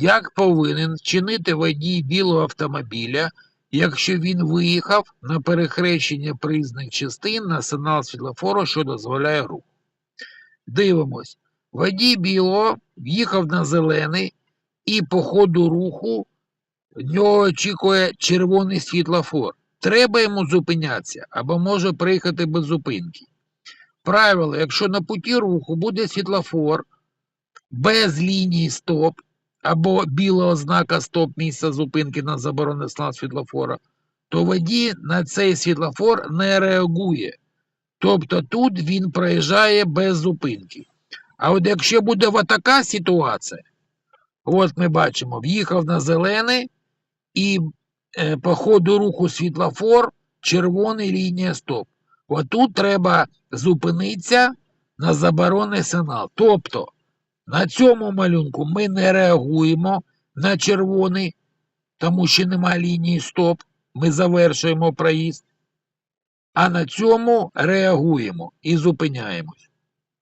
Як повинен чинити водій білого автомобіля, якщо він виїхав на перехрещення приїзних частин на сигнал світлофору, що дозволяє рух? Дивимось. Водій білого в'їхав на зелений і по ходу руху в нього очікує червоний світлофор. Треба йому зупинятися або може приїхати без зупинки. Правило, якщо на путі руху буде світлофор без лінії стоп або білого знака стоп місця зупинки на заборонений знак світлофора, то водій на цей світлофор не реагує. Тобто тут він проїжджає без зупинки. А от якщо буде от така ситуація, от ми бачимо, в'їхав на зелений і е, по ходу руху світлофор, червоний лінія стоп. От тут треба зупинитися на заборонений сигнал. Тобто на цьому малюнку ми не реагуємо на червоний, тому що немає лінії стоп. Ми завершуємо проїзд. А на цьому реагуємо і зупиняємось.